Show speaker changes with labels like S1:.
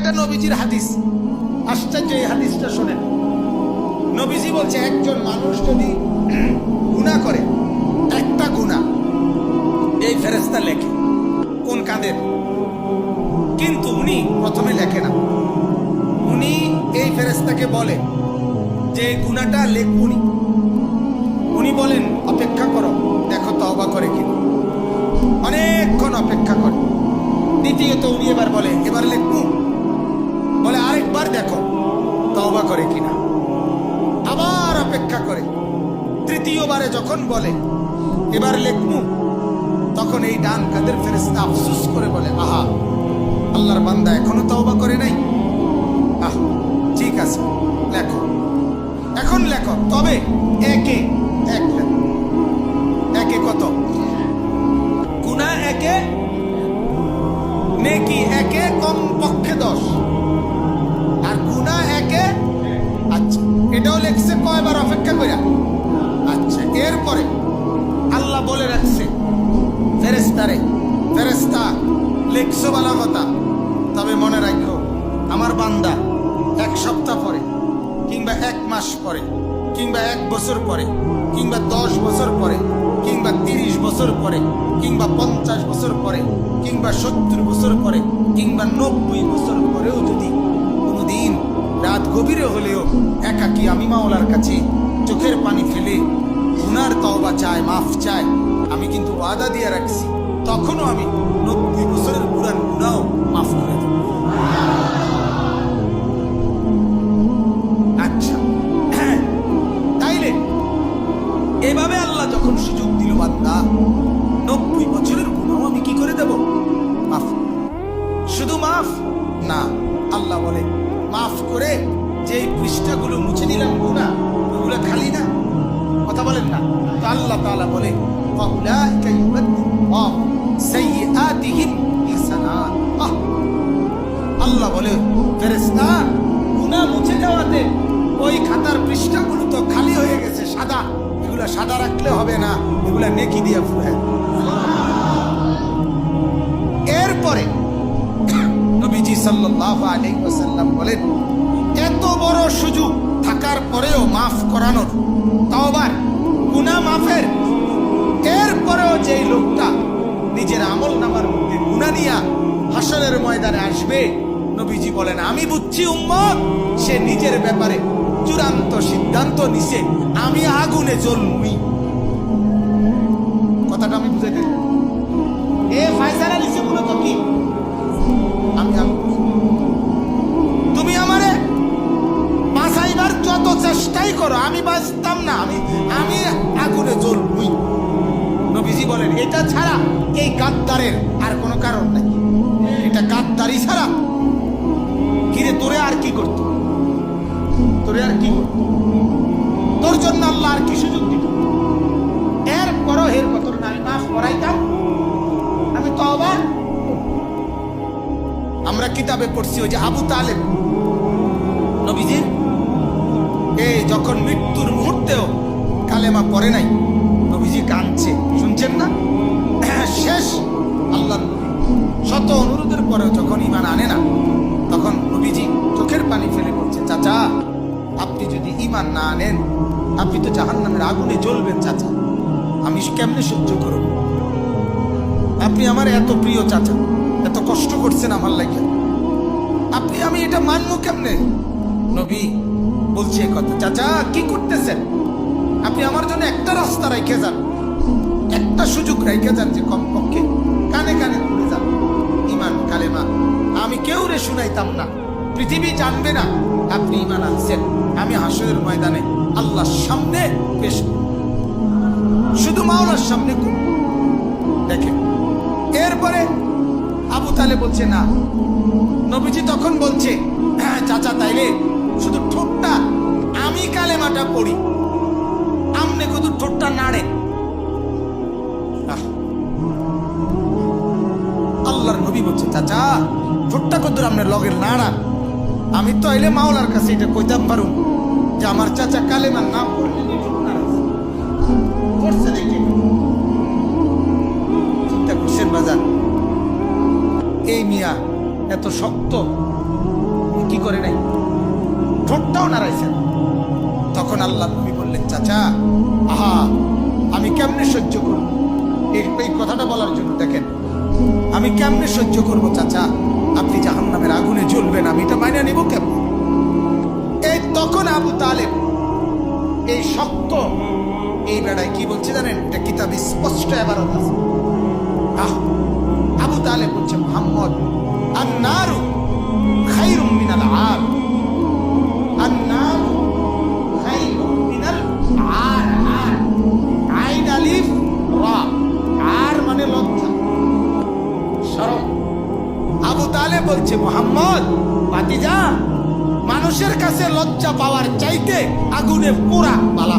S1: এটা নবীজির হাদিস। আশ্চর্য এই হাদিসটা শোনেন। নবীজি বলছে, একজন মানুষ যদি গুণা করে, একটা গুণা এই ফেরেস্তা লেখে, কোন কাঁদের? কিন্তু উনি প্রথমে লেখে না। উনি এই ফেরেস্তাকে বলে যে গুণাটা লেখুনি উনি বলেন, অপেক্ষা করো, দেখো তবা করে কিনা। অনেকক্ষণ অপেক্ষা করে। দ্বিতীয়ত উনি এবার বলে, এবার আরেকবার দেখো তবা করে কিনা। আবার অপেক্ষা করে। তৃতীয়বারে যখন বলে, এবার লেখমু, তখন এই ডান কাদের ফেরেস্তা আফসুস করে বলে, আহা, আল্লাহর বান্দা এখনও তওবা করে নাই? আহ, ঠিক আছে, লেখো। এখন লেখো, তবে একে, এক একে কত? গুণা একে, নেকি একে কম পক্ষে দশ। গুণা একে আচ্ছা এটাও লেখছে কয়বার অপেক্ষা কইরা আচ্ছা এরপরে আল্লাহ বলে রাখছে ফেরেস্তারে ফেরেস্তা লেখছো বলা কথা, তবে মনে রাখো, আমার বান্দা এক সপ্তাহ পরে, কিংবা এক মাস পরে, কিংবা এক বছর পরে, কিংবা দশ বছর পরে, কিংবা তিরিশ বছর পরে, কিংবা পঞ্চাশ বছর পরে, কিংবা সত্তর বছর পরে, কিংবা নব্বই বছর পরেও যদি কোনোদিন রাত গভীরে হলেও একাকি আমি মাওলার কাছে চোখের পানি ফেলে গুনার তওবা চায়, মাফ চায়, আমি কিন্তু ওয়াদা দিয়ে রাখছি, তখনও আমি নব্বই বছরের পুরান গুনাও মাফ করে দেব। আচ্ছা তাইলে এভাবে আল্লাহ যখন সুযোগ দিল বান্দা, নব্বই বছরের গুনাও আমি কি করে দেব? মাফ। শুধু মাফ? না, আল্লাহ বলে মাফ করে যে পৃষ্ঠাগুলো মুছে নিলাম গুণা ওগুলো খালি না? কথা বলেন না। তো আল্লাহ তালা বলে আল্লাহ বলে ফেরেস্তার গুণা মুছে যাওয়াতে ওই খাতার পৃষ্ঠাগুলো তো খালি হয়ে গেছে, সাদা। এগুলো সাদা রাখলে হবে না, এগুলো নেকি দিয়ে ফুলে এরপরে আলাইহি বলেন, এত বড় সুযোগ থাকার পরেও মাফ করানোর তাওবার গুনাহ মাফের। এরপরেও যেই লোকটা নিজের আমল নামার মধ্যে গুনাহ নিয়া হাসরের ময়দানে আসবে, নবীজি বলেন, আমি বুঝছি উম্মত, সে নিজের ব্যাপারে চূড়ান্ত সিদ্ধান্ত নিছে, আমি আগুনে জ্বলবই। কথাটা আমি বুঝে দিই এ ফায়সালা নিছে মূলত কি? এটা ছাড়া এই গাদ্দারের আর কোনো কারণ নাই। এটা গাদ্দারি ছাড়া। কিরে, তোরে আর কি করত? তোরে আর কি করত? তোর জন্য আল্লাহ আর কি সুযোগ দিত এরপরও হের কত না আমি মাফ করাইতাম। আমি তো আবার আমরা কিতাবে পড়ছি ওই যে আবু তালেব। নবীজির এই যখন মৃত্যুর মুহূর্তেও কালেমা পড়ে নাই নবীজি কাঁদছে। শুনছেন না? শেষ। আল্লাহ শত অনুরোধের পরেও যখন ইমান আনে না, তখন নবীজি চোখের পানি ফেলে বলছে চাচা, আপনি যদি ইমান না আনেন, আপনি তো জাহান্নামের আগুনে জ্বলবেন, চাচা। আমি কেমনে সহ্য করব? আপনি আমার এত প্রিয়, চাচা। এত কষ্ট করছেন আমার লাগে আপনি আমি এটা মানবো কেমনে? নবী বলছে কথা, চাচা, কি করতেছেন? আপনি আমার জন্য একটা রাস্তা রেখে যান। একটা সুযোগ রেখে যান যে কমপক্ষে কানে কানে ঘুরে যান। ইমান কালেমা, আমি কেউ রে শুনাইতাম না। পৃথিবী জানবে না, আপনি ইমান আনছেন। আমি হাসরের ময়দানে আল্লাহর সামনে পেশ শুধু মাওলার সামনে। দেখেন, এরপরে আবু তালে বলছে, না। নবীজি তখন বলছে হ্যাঁ চাচা, তাইলে শুধু ঠোঁটটা, আমি কালেমাটা পড়ি। চাচা ঠোঁটটা কত আপনার লগের নাড়া আমি তো আইলে মাওলার কাছে এটা কইতাম পারুম যে আমার চাচা কালেমার নাম পড়লে নি ঠোঁট নাড়াছে। করছে দেখি। চিন্তা করছেন বাজার এই মিয়া এত শক্ত, কি করে নাই? ঠোঁটটাও নাড়াইছে তখন আল্লাহ নবী বললেন, চাচা, আহা, আমি কেমনে সহ্য করব? এই কথাটা বলার জন্য দেখেন আমি কেমনে সহ্য করব, চাচা? আপনি জাহান নামের আগুনে জ্বলবেন, আমি এটা মাইনে নিব কেমন? এই তখন আবু তালেব, এই শক্ত, এই বেড়ায় কি বলছে জানেন? এটা কিতাব স্পষ্ট এবার আছে। আহ, আবু তালেব বলছে, মোহাম্মদ আর নারু খাইরুম শরম আবু তালে বলছে মোহাম্মদ ভাতিজা মানুষের কাছে লজ্জা পাওয়ার চাইতে আগুনে পোড়া পালা